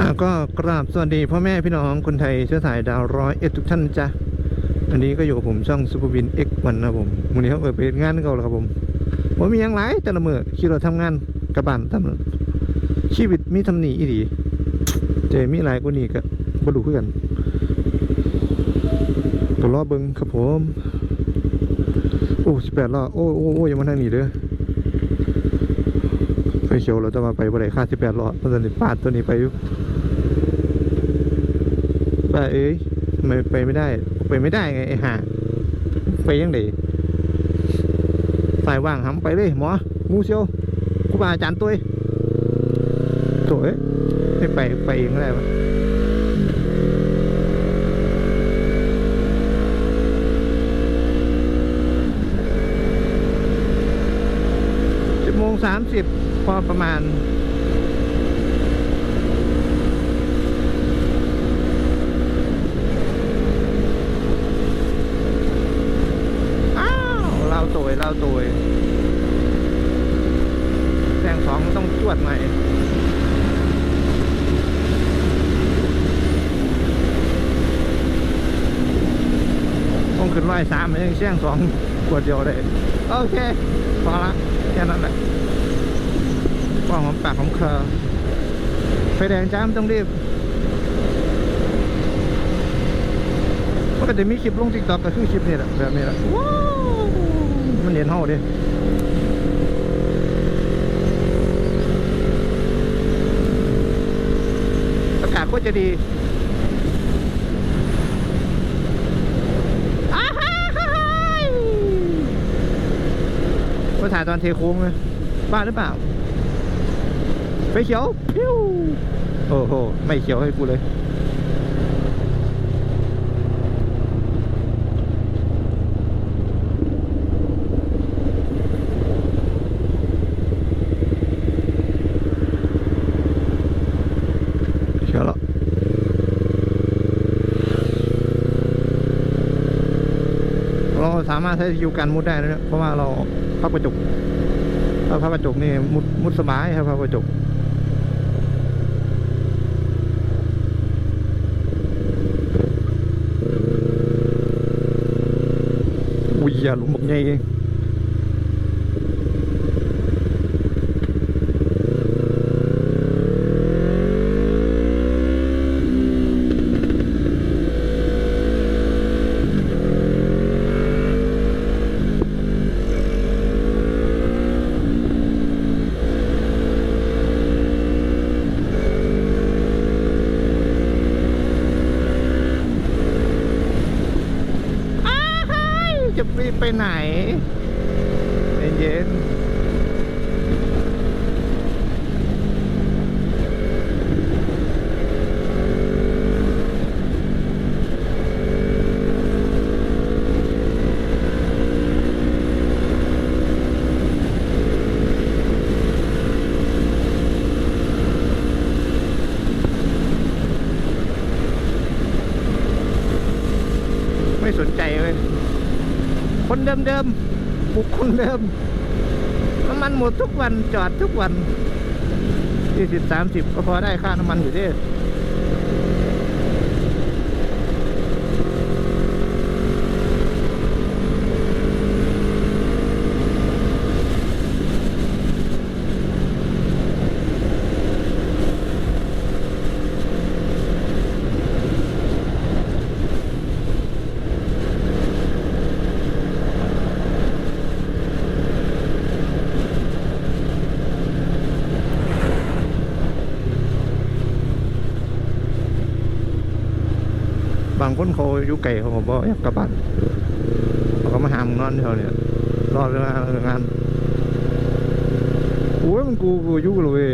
อะก็กราบสวัสดีพ่อแม่พี่น้องคนไทยเชื้อสายดาวร้อยเอ็ดทุกท่านจ้ะอันนี้ก็อยู่กับผมช่องซูเปอร์วินเอ็กวันนะผมวันนี้เขาเปิดเป็นงานเก่าแล้วครับผมว่ามีอย่างไรแต่ละเมื่อคิดเราทำงานกระบานทำชีวิตมีทำหนีอีดีเจมีหลายกว่านี้ก็บรรลุขึ้นกันตัวรอบเบิ้งครับผมโอ้สิบแปดล้อโอ้โอ้โอ้ยังมาทางนี้เด้อไฟเขียวเราจะมาไปบ่ได้ค่าสิบแปดล้อเพราะฉะนั้ปาดตัวนี้ไปอยู่าเอ้ยทำไมไปไม่ได้ ไปไม่ได้ไงไอ้ห่าไปยังไงสายว่างหำไปเลยหมองูเชียวกูบาอาจารย์ตัวเอ้ยโถ่เอ้ยไม่ไปไปเองก็ได้ปะสิบโมงสามสิบพอประมาณ อ้าวเรา ตัวเราตัวแซงสองต้องจวดใหน่ต้องขึ้นร้อยสามมันยังแซงสองขวดเดียวได้โอเคพอละแค่นั้นแหละว่าหอมปากหอมคอไฟแดงจ้ามต้องรีบมันก็จะมีคลิปลงติ๊กต็อกก็คือคลิปนี้แหละแบบนี้แหละว้าว มันเห็นเฮาดิอากาศก็จะดีอาฮ่าฮ่าฮ่ามาถ่ายตอนเทโค้งเลยบ้าหรือเปล่าไฟเขียวพิ้วโอ้โห ไม่เขียวให้กูเลย เขียวแล้ว เรา สามารถใช้ยูการมุดได้นะเนี่ยเพราะว่าเราพับกระจกถ้าพับกระจกนี่มุดมุดสบายครับพับกระจกอุ้ยอย่าหลุมบอกไงเองอ้าย จะรีบไปไหนเย็นไม่สนใจเลย คนเดิมๆบุกคนเดิมน้ำมันหมดทุกวันจอดทุกวันยี่สิบสามสิบก็พอได้ค่าน้ำมันอยู่ดิ คนเขาอยู่ไก่เขาบอกอยากกลับบ้านเขาก็มาหามนอนแถวเนี่ยรอเวลาเลิกงานโอ้ยมันกูกูยุ่งเลย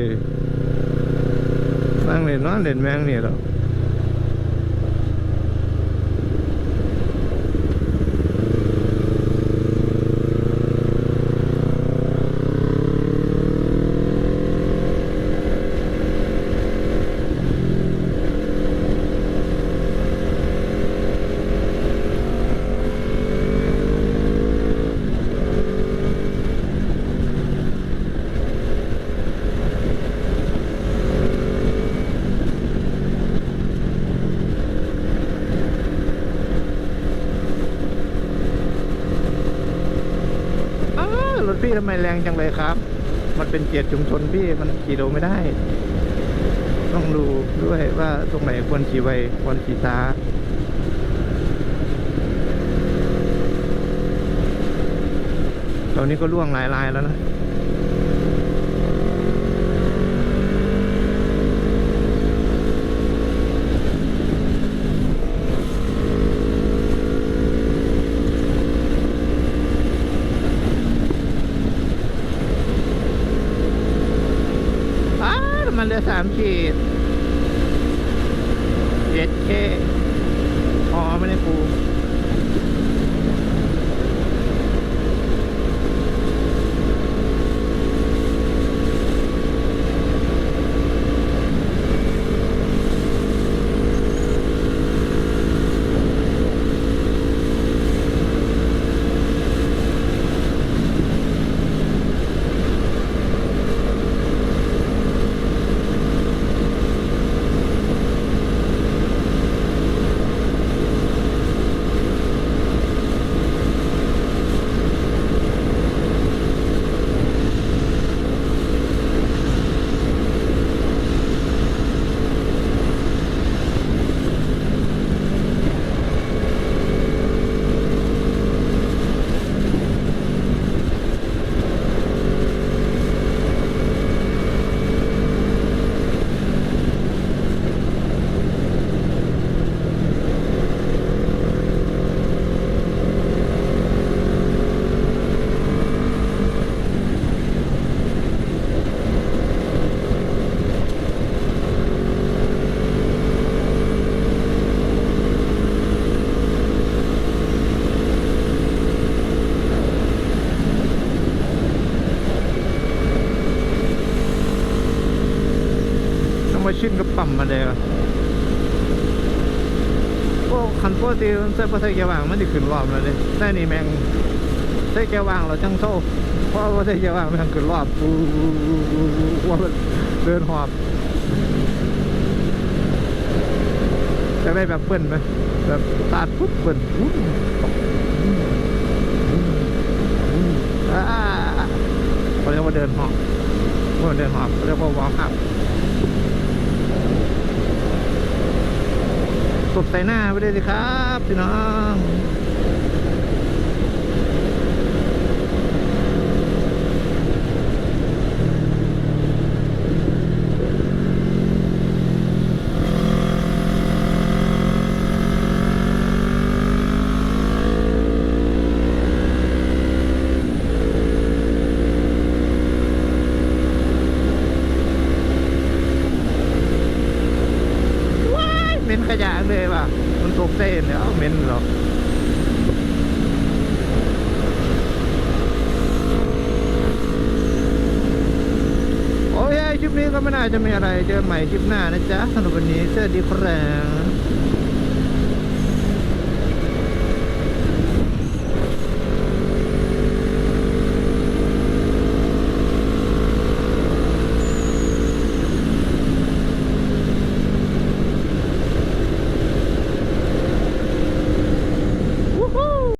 นั่งเล่นนอนเล่นแมงเนี่ยแล้วอ ถ พี่ทำไมแรงจังเลยครับ มันเป็นเกียรติชุมชนพี่มันขี่เร็วไม่ได้ ต้องดูด้วยว่าตรงไหนควรขี่ไวควรขี่ช้าตอนนี้ก็ล่วงหลายลายแล้วนะ อ้าน้ำมันเหลื อสามขีดเจ็ดเคอ๋อไม่ได้ปู ต้องมาชินกับปั๊มมาเลยอะพวกคันโปรตีมันใส่พอใส่แกว่างมันจะขึ้นรอบแล้วเลยแต่นี่แมงใส่แกว่างเราจังโซ่เพราะว่าใส่แกว่างมันขึ้นรอบปูว่าเดินหอบจะได้แบบเปิ้นไหมแบบตาดปุ๊บเปิ้นปุ๊บเขาเรียกว่าเดินหอบว่าเดินหอบเขาเรียกว่าวอล์กอัพ กดใส่หน้าไปเลยสิครับพี่น้องว้ายเหม็นขยะเลยว่ะ มันเนี่ยเหม็นหรอกโอเคคลิปนี้ก็ไม่น่าจะมีอะไรเจอใหม่คลิปหน้านะจ๊ะสำหรับวันนี้สวัสดีครับ